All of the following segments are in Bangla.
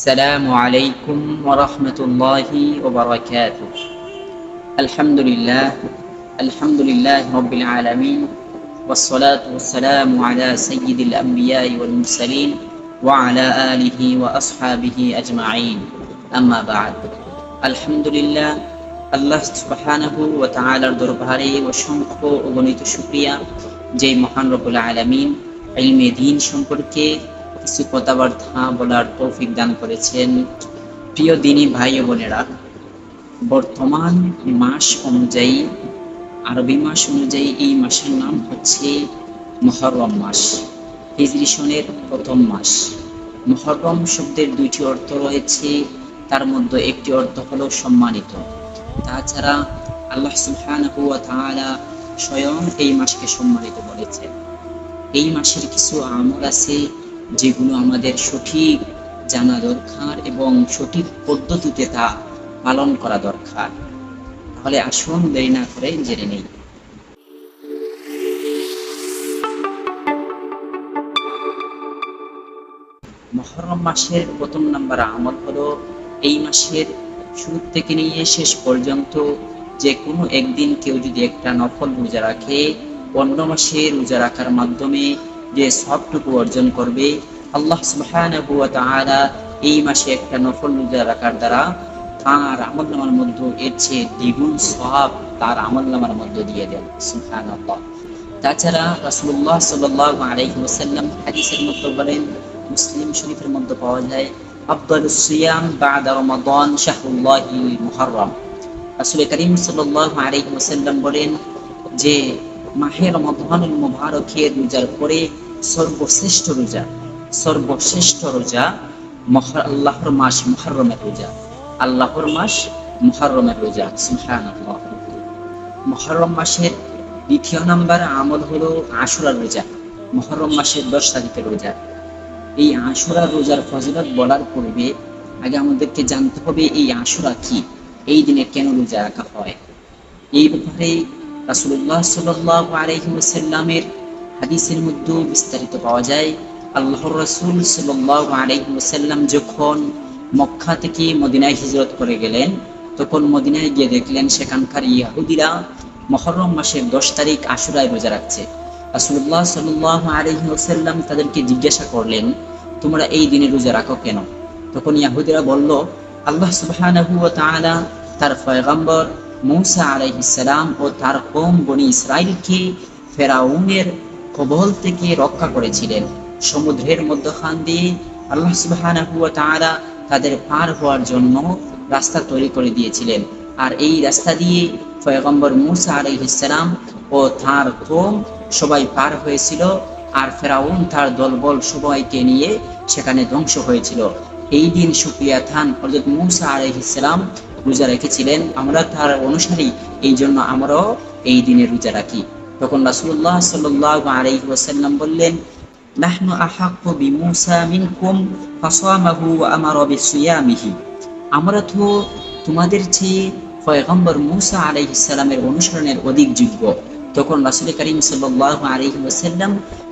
السلام عليكم ورحمة الله وبركاته الحمد لله الحمد لله رب العالمين والصلاة والسلام على سيد الأنبياء والمرسلين وعلى آله وأصحابه أجمعين أما بعد الحمد لله আল্লাহ সুবহানাহু ওয়া তাআলার দরবারে অসংখ্য অগণিত শুকরিয়া যে মহান রব্বুল আলামিন ইলমে দ্বীন সম্পর্কে কিছু কথাবার্তা বলার তৌফিক দান করেছেন প্রিয় দিনী ভাই ও বোনেরা। বর্তমান মাস অনুযায়ী, আরবি মাস অনুযায়ী এই মাসের নাম হচ্ছে মহরম মাস, হিজরি সনের প্রথম মাস। মহরম শব্দের দুইটি অর্থ রয়েছে, তার মধ্যে একটি অর্থ হলো সম্মানিত। তাছাড়া আল্লাহ সুবহানাহু স্বয়ং এই মাসকে সম্মানিত বলেছেন এই মাসের কিছু আমল আছে যেগুলো আমাদের সঠিক জানা দরকার এবং সঠিক পদ্ধতিতে তা পালন করা দরকার। তাহলে আসুন দেরি না করে জেনে নেই। মহরম মাসের প্রথম নাম্বার আমল হলো এই মাসের শুরু থেকে নিয়ে শেষ পর্যন্ত যে কোনো একদিন কেউ যদি একটা নফল রোজা রাখে, অন্য মাসে রোজা রাখার মাধ্যমে যে সবটুকু অর্জন করবে, আল্লাহ তাআলা এই মাসে একটা নফল রোজা রাখার দ্বারা তার আমল নামার মধ্যে এর চেয়ে দ্বিগুণ সব তার আমল নামার মধ্যে দিয়ে দেন, সুবহানাল্লাহ। তাছাড়া রাসূলুল্লাহ সাল্লাল্লাহু আলাইহি ওয়াসাল্লাম হাদিসের মধ্যে বলেন, মুসলিম শরীফের মধ্যে পাওয়া যায় আফদাল সিয়াম বাদা রমাদান শাহরুল্লাহিল মুহররম। রাসূল করিম সাল্লাল্লাহু আলাইহি বলেন যে মাহে রমাদানুল মুবারকের রোজার পরে সর্বশ্রেষ্ঠ রোজা সর্বশ্রেষ্ঠ রোজা মহর, আল্লাহর মাস মুহররমের রোজা। আল্লাহর মাস মুহররমের রোজা মুহররম মাসের দ্বিতীয় নাম্বার আমল হলো আশুরার রোজা মুহররম মাসের দশ তারিখের রোজা। এই আশুরা রোজার ফজিলত বলার পূর্বে আগে আমাদেরকে জানতে হবে এই আশুরা কি, এই দিনে কেন রোজা রাখা হয়? এই ব্যাপারে রাসূলুল্লাহ সাল্লাল্লাহু আলাইহি ওয়াসাল্লামের হাদিসের মধ্যে বিস্তারিত পাওয়া যায়। আল্লাহর রাসূল সাল্লাল্লাহু আলাইহি ওয়াসাল্লাম যখন মক্কা থেকে মদিনায় হিজরত করে গেলেন, তখন মদিনায় গিয়ে দেখলেন সেখানকার ইয়াহুদিরা মহরম মাসের দশ তারিখ আশুরায় রোজা রাখছে। রাসূলুল্লাহ সাল্লাল্লাহু আলাইহি ওয়াসাল্লাম তাদেরকে জিজ্ঞাসা করলেন, তোমরা এই দিনে রোজা রাখো কেন? তখন ইয়াহুদিরা বলল, আল্লাহ ওয়া তার পয়গম্বর মূসা আলাইহিস সালাম ও তার কওম বনি ইসরাইলকে ফেরাউনের কবল থেকে রক্ষা করেছিলেন। সমুদ্রের মধ্যখান দিয়ে আল্লাহ ওয়া তাদের পার হওয়ার জন্য রাস্তা তৈরি করে দিয়েছিলেন। আর এই রাস্তা দিয়ে পয়গম্বর মূসা আলাইহিস সালাম ও তার কওম সবাই পার হয়েছিল আর ফেরাউন তার দলবল সবাইকে নিয়ে সেখানে ধ্বংস হয়েছিল। এই দিন সুপ্রিয়া খান হজরত মুসা আলহিসাম রোজা রেখেছিলেন, আমরা তার অনুসারী, এই জন্য আমরাও এই দিনে রোজা রাখি। তখন রাসূলুল্লাহ সাল্লাল্লাহু আলাইহি ওয়াসাল্লাম বললেন আমারা তো তোমাদের চেয়ে মুসা অনুসরণের অধিক যোগ্য। তখন রাসুল করিম সাল্লাল্লাহু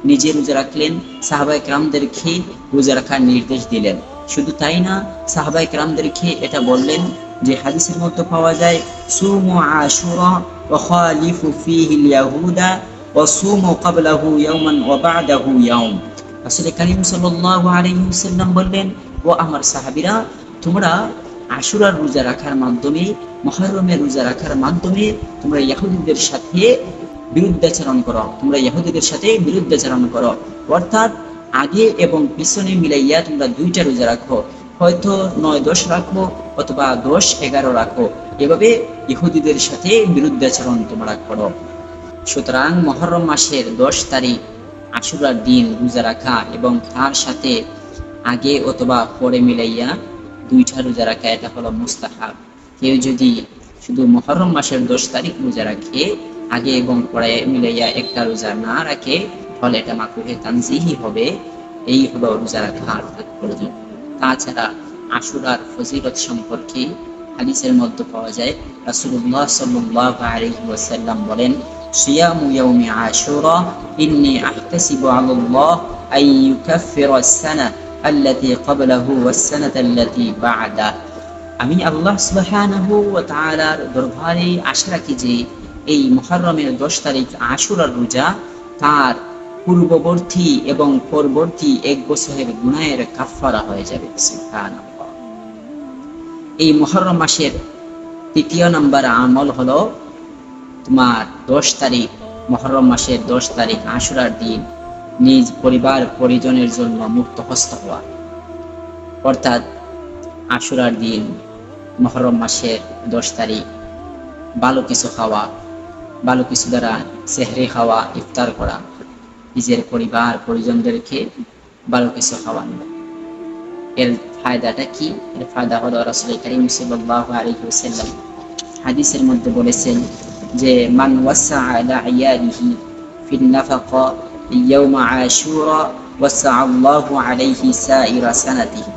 নিজে রোজা রাখলেন, সাহাবায়ে কেরামদেরকে রোজা রাখার নির্দেশ দিলেন। শুধু তাই না, সাহাবায়ে কেরামদেরকে এটা বললেন যে হাদিসের মধ্যে পাওয়া যায়, সুমু আশুরা ওয়া খালিফু ফীহি ইয়াহুদা ওয়া সুমু ক্বাবলাহু ইয়াওমান ওয়া বা'দাহু ইয়াওম রাসূল করিম সাল্লাল্লাহু আলাইহি ওয়াসাল্লাম বললেন, ও আমার সাহাবীরা, তোমরা আশুরার রোজা রাখার মাধ্যমে, মহরমের রোজা রাখার মাধ্যমে তোমরা ইহুদিদের সাথে বিরুদ্ধাচরণ করো। তোমরা ইহুদিদের সাথে বিরুদ্ধাচরণ করো। অর্থাৎ আগে এবং পিছনে মিলাইয়া তোমরা দুইটা রোজা রাখো। হয়তো নয় দশ রাখো অথবা দশ এগারো রাখো। এভাবে ইহুদিদের সাথে বিরুদ্ধাচরণ তোমরা করো। সুতরাং মহরম মাসের দশ তারিখ আশুরার দিন রোজা রাখা এবং তার সাথে আগে অথবা পরে মিলাইয়া দুইটা রোজা রাখা, এটা হলো মুস্তাহাব। কেউ যদি শুধু মহরম মাসের দশ তারিখ রোজা রাখে, আগে এবং পরে মিলাইয়া একটা রোজা না রাখে ফলে এটা মাকুহে তানজিহি হবে। এই হলো রোজা রাখার তাৎপর্য। তাছাড়া আশুরার ফজিলত সম্পর্কে হাদিসের মধ্যে পাওয়া যায় রাসূলুল্লাহ সাল্লাল্লাহু আলাইহি ওয়াসাল্লাম বলেন সিয়ামু ইয়াউমি আশুরা ইন্নী আহতাসিবু আলাল্লাহ আন ইউকাফিরা আস-সানা التي قبله والسنة التي بعده আমি আল্লাহ সুবহানাহু ওয়া তাআলার দরবারে আশা রাখি যে এই মুহররমের দশ তারিখ আশুরার রোজা তার পূর্ববর্তী এবং পরবর্তী এক বছরের গুনাহের কাফফারা হয়ে যাবে এই মুহররম মাসের তৃতীয় নাম্বার আমল হলো তোমার দশ তারিখ, মহরম মাসের দশ তারিখ আশুরার দিন নিজ পরিবার, পরিজনের জন্য মুক্ত হস্ত হওয়া। অর্থাৎ আশুরার দিন, মহরম মাসের দশ তারিখ, ভালো কিছু খাওয়া, ভালো কিছু দ্বারা সেহরে খাওয়া, ইফতার করা। নিজের পরিবার, পরিজনদেরকে ভালো কিছু খাওয়ানো। এর ফায়দাটা কি? এর ফায়দা হলো রাসূল করিম সাল্লাল্লাহু আলাইহি ওয়াসাল্লাম হাদিসের মধ্যে বলেছেন যে, মান ওয়াসা আলা আয়ালিহি ফিন নাফাকা ইয়াউমা আশুরা ওয়াসা আল্লাহু আলাইহি সাইরা সানাতিহি।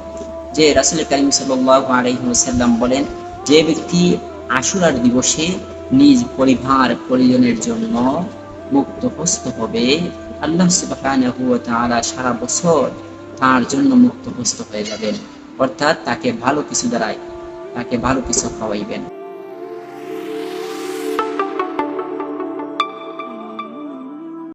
যে রাসূল করিম সাল্লাল্লাহু আলাইহি ওয়াসাল্লাম বলেন, যে ব্যক্তি আশুরার দিবসে নিজ পরিবার, পরিজনের জন্য মুক্ত হস্ত হবে আল্লাহ তাআলা সারা বছর তার জন্য মুক্ত হয়ে যাবেন। অর্থাৎ তাকে ভালো কিছু দ্বারাই তাকে ভালো কিছু খাওয়াইবেন।